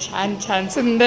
छान छान सुंदर.